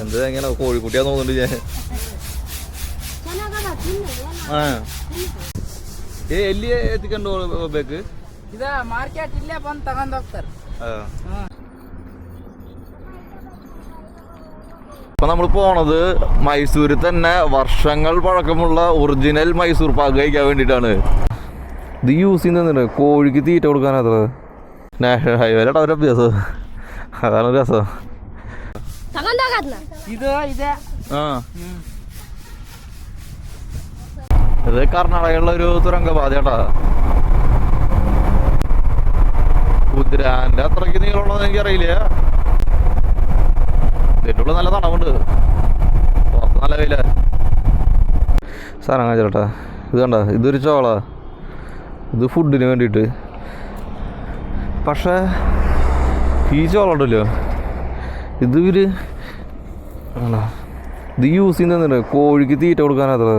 എന്ത് എങ്ങനെ കോഴിക്കുട്ടിയാ തോന്നുന്നുണ്ട് ഞാൻ ആ ಏ ಎಲ್ಲಿ ಎತ್ಕೊಂಡು ಹೋಗ್ಬೇಕು ಇದ ಮಾರ್ಕೆಟ್ ಇಲ್ಲೇ ಬಂದು ತಗೊಂಡ್ ಹೋಗ್ತಾರ അപ്പൊ നമ്മൾ പോണത് മൈസൂരിൽ തന്നെ വർഷങ്ങൾ പഴക്കമുള്ള ഒറിജിനൽ മൈസൂർ പാക്ക് കഴിക്കാൻ വേണ്ടിയിട്ടാണ് ഇത് യൂസ് ചെയ്യുന്നുണ്ട് കോഴിക്ക് തീറ്റ കൊടുക്കാനത്ര നാഷണൽ ഹൈവേയിലാണ് അവരുടെ അഭ്യാസം അതാണ് രസം ഇത് ഇത്. ആ. ഇത് കർണാടകയിലുള്ള ഒരു തുരങ്കപാതയാട്ടാ കുതിരാന്റെ അത്രയ്ക്ക് നീളമുള്ളതെന്ന് എനിക്കറിയില്ല. ഇതിന്റെ നല്ല തണവുണ്ട്. പുറത്ത് നല്ല വില സാധനം ചേട്ടാ ഇത് കണ്ട? ഇതൊരു ചോള. ഇത് ഫുഡിന് വേണ്ടിയിട്ട്. പക്ഷേ ഈ ചോള ഉണ്ടല്ലോ. ഇത് ഇവർ ആണോ? ഇത് യൂസ് ചെയ്യുന്നുണ്ട് കോഴിക്ക് തീറ്റ കൊടുക്കാനത്ര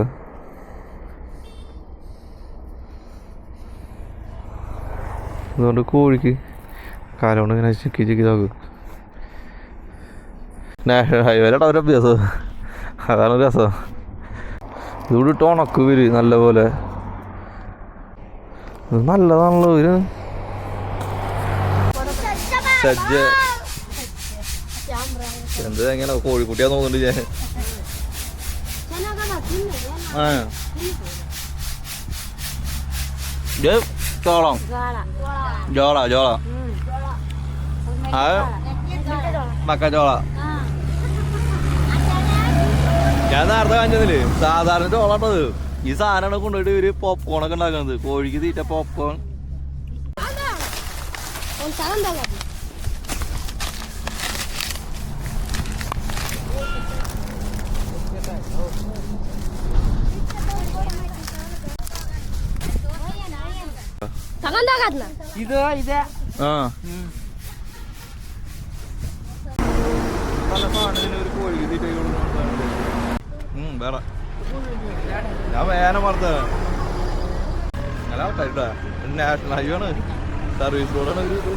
അതുകൊണ്ട് കോഴിക്ക് കാലം കൊണ്ട് ഇങ്ങനെ ചിക്കി ചിക്കി നോക്കും നാഷണൽ ഹൈവേയിലാണ് അവരുടെ അഭ്യാസം. അതാണ് രസം. ഇവിടെ ഇട്ട് ഉണക്കും നല്ല പോലെ നല്ലതാണല്ലോ ഇവർ. സജ്ജ എന്ത് എങ്ങനെ കോഴിക്കുട്ടിയാ തോന്നുന്നുണ്ട് ഞാൻ. ആ. ചോളം. ജോള ജോള അത് മക്കച്ചോള ഞാൻ നേരത്തെ കാണിച്ചതില്ലേ സാധാരണ ചോളാട്ടത് ഈ സാധനമാണ് കൊണ്ടുപോയിട്ട് ഇവർ പോപ്കോൺ ഒക്കെ ഉണ്ടാക്കുന്നത്. കോഴിക്ക് തീറ്റ പോപ്കോൺ ತಗೊಂಡೋಗದ್ನ ಇದು ಇದೆ ആ പല സാധനത്തിന് ഒരു കോഴിക്ക് തീറ്റ ഉം വേറെ ഞാൻ വേന മറത്ത നല്ല ആൾക്കാരിട്ടാ നാഷണൽ ഹൈവേ ആണ് സർവീസ് റോഡാണ് ഒരു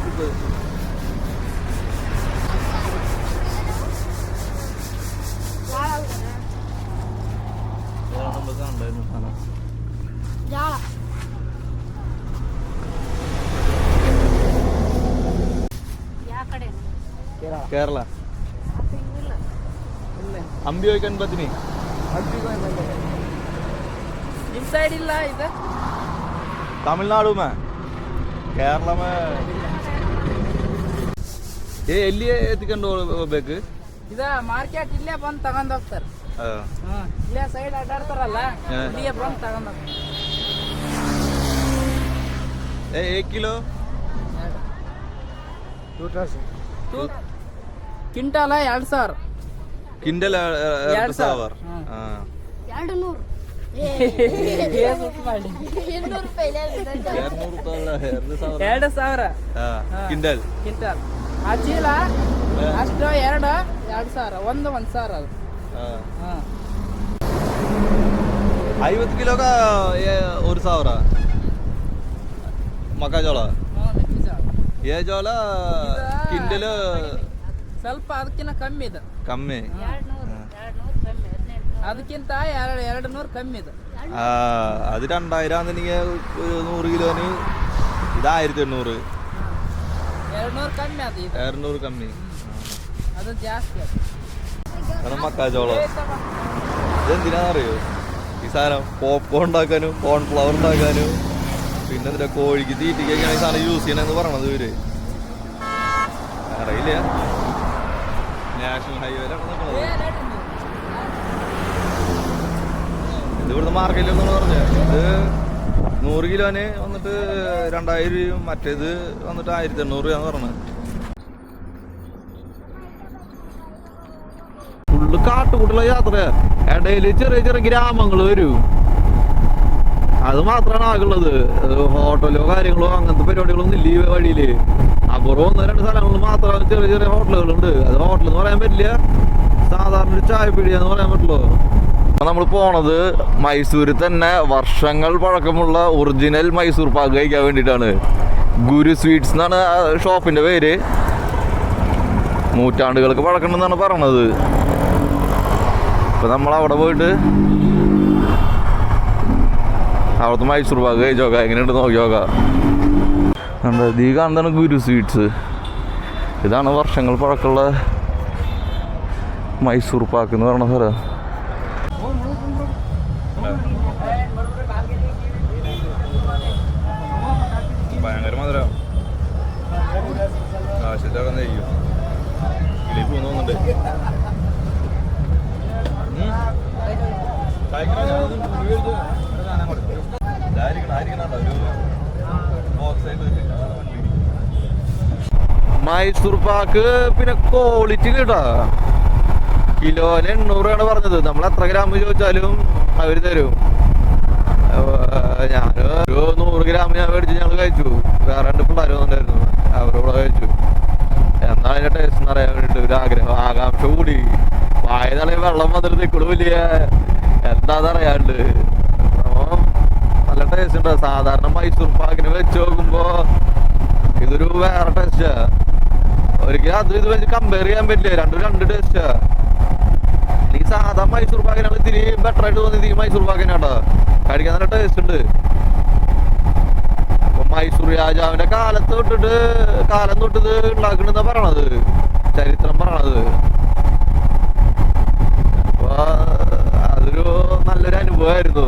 കേരള അമ്പി ചോദിക്കാൻ പറ്റിനി ನಿಮ್ ಸೈಡ್ ಇಲ್ಲ ಇದು തമിഴ്നാടു മേ കേരള മേ ಏ ಎಲ್ಲಿ ಎತ್ಕೊಂಡು ಹೋಗ್ಬೇಕು ಇದ ಮಾರ್ಕೆಟ್ ಇಲ್ಲೇ ಬಂದು ತಗೊಂಡ್ ಹೋಗ್ತಾರ ಆ, ಇಲ್ಲೇ ಸೈಡ್ ಅಡ್ಡಾಡ್ತಾರಲ್ಲ ಹಾ. ಇಲ್ಲಿಗೆ ಬಂದು ತಗೊಂಡ್ ಹೋಗ್ತಾರ ಏ ಏಕ್ ಕಿಲೋ ತೂಕ ಕಿಂಟಾಲ ಎರಡು ಸಾವಿರ. ಕಿಂಡಲ್ ಎರಡು ಸಾವಿರ. ಎರಡು ನೂರು ಎರಡು ಸಾವಿರ. Quintal quintal. ಆ ಚೀಲ ಅಷ್ಟು ಎರಡು ಎರಡು ಸಾವಿರ. ಒಂದು ಒಂದು ಸಾವಿರ ಅದು. ಐವತ್ತು ಕಿಲೋಗ ಒಂದು ಸಾವಿರ. ಮಕ್ಕಜೋಳ. ಏ ಜೋಳ ಕಿಂಡಲ್ ಸ್ವಲ್ಪ ಅದಕ್ಕಿಂತ ಕಮ್ಮಿ ಇದು ಕಮ್ಮಿ ಎರಡು ನೂರು ಎರಡು ನೂರು ಕಮ್ಮಿ ಹದಿನೆಂಟು ಅದಕ್ಕಿಂತ ಎರಡು ಎರಡು ನೂರು ಕಮ್ಮಿ ಇದು ആ അത് രണ്ടായിരം ആണെന്നുണ്ടെങ്കിൽ ഒരു നൂറ് കിലോന് ഇത് ആയിരത്തി എണ്ണൂറ് ಎರಡು ನೂರು ಕಮ್ಮಿ ಅದು ಇದು എണ്ണൂറ് കമ്മി ಅದು ಜಾಸ್ತಿ ಅದು കാരണം മക്കാച്ചോളം ഇതെന്തിനാണെന്നറിയോ ഈ സാധനം പോപ്കോൺ ഉണ്ടാക്കാനും കോൺഫ്ലവർ ഉണ്ടാക്കാനും പിന്നെ എന്തിനാ കോഴിക്ക് തീറ്റിക്കൊക്കെയാണ് ഈ സാധനം യൂസ് ചെയ്യണമെന്ന് പറയണത് ഇവര് അറിയില്ല നാഷണൽ നിൽക്കുന്നത് ഇത് ഇവിടുന്ന് മാർക്കറ്റിൽ പറഞ്ഞു ഇത് നൂറ് കിലോന് വന്നിട്ട് രണ്ടായിരം രൂപയും മറ്റേത് വന്നിട്ട് ആയിരത്തി എണ്ണൂറ് രൂപ പറഞ്ഞത്. ഫുള്ള് കാട്ടുകൂട്ടുള്ള യാത്ര ഇടയിൽ ചെറിയ ചെറിയ ഗ്രാമങ്ങൾ വരും. അത് മാത്രമാണ് ആകുള്ളത് ഹോട്ടലോ കാര്യങ്ങളോ അങ്ങനത്തെ പരിപാടികളൊന്നും ഇല്ല ഈ വഴിയിൽ. അപ്പുറം ഒന്ന് രണ്ട് സ്ഥലങ്ങളിൽ മാത്രം ചെറിയ ചെറിയ ഹോട്ടലുകളുണ്ട്. അത് ഹോട്ടൽ എന്ന് പറയാൻ പറ്റില്ല. സാധാരണ ഒരു ചായപ്പീടിയ എന്ന് പറയാൻ പറ്റുള്ളൂ. നമ്മൾ പോണത് മൈസൂരിൽ തന്നെ വർഷങ്ങൾ പഴക്കമുള്ള ഒറിജിനൽ മൈസൂർ പാക്ക് കഴിക്കാൻ വേണ്ടിയിട്ടാണ്. ഗുരു സ്വീറ്റ്സ് എന്നാണ് ഷോപ്പിന്റെ പേര്. നൂറ്റാണ്ടുകൾക്ക് പഴക്കണമെന്നാണ് പറയണത്. ഇപ്പം നമ്മൾ അവിടെ പോയിട്ട് അവിടുത്തെ മൈസൂർ പാക്ക് കഴിച്ചോക്ക എങ്ങനെയുണ്ട് നോക്കിയോക്ക എന്താ ഈ ഗുരു സ്വീറ്റ്സ്. ഇതാണ് വർഷങ്ങൾ പഴക്കമുള്ള മൈസൂർ പാക്ക് എന്ന് പറയുന്ന സ്ഥലം. ഭയങ്കര മധുരം. കിളി പോകുന്നുണ്ട് മൈസൂർ പാക്ക് പിന്നെ ക്വാളിറ്റി കേട്ടാ. കിലോന് എണ്ണൂറാണ് പറഞ്ഞത്. നമ്മൾ എത്ര ഗ്രാം ചോദിച്ചാലും അവർ തരും. ഞാൻ ഒരു നൂറ് ഗ്രാം ഞാൻ മേടിച്ച് ഞങ്ങൾ കഴിച്ചു. വേറെ രണ്ട് പിള്ളേർ അവരോട് കഴിച്ചു. എന്നാ അതിന്റെ ടേസ്റ്റ് എന്ന് അറിയാൻ വേണ്ടിട്ട് ഒരു ആഗ്രഹം ആകാംക്ഷ കൂടി. വായ തളി വെള്ളം വന്നിട്ട് നിൽക്കണു വലിയ. എന്താന്ന് അറിയാണ്ട്. അപ്പൊ നല്ല ടേസ്റ്റ് ഉണ്ട്. സാധാരണ മൈസൂർ പാക്കിന് വെച്ച് നോക്കുമ്പോ ഇതൊരു വേറെ ടേസ്റ്റാ ഒരിക്കലും അത് ഇത് വെച്ച് കമ്പയർ ചെയ്യാൻ പറ്റില്ല. രണ്ടും രണ്ട് ടേസ്റ്റാ ഈ സാധാ മൈസൂർ പാകനാണ് ഇത്തിരി ബെറ്റർ ആയിട്ട് തോന്നിയത് ഈ മൈസൂർ പാകനാട്ടോ കഴിക്കാൻ നല്ല ടേസ്റ്റ് ഉണ്ട്. അപ്പൊ മൈസൂർ രാജാവിന്റെ കാലത്ത് തൊട്ടിട്ട് കാലം തൊട്ടിത് ഉണ്ടാക്കണെന്നാ പറയണത്. ചരിത്രം പറയണത്. അപ്പൊ അതൊരു നല്ലൊരു അനുഭവമായിരുന്നു.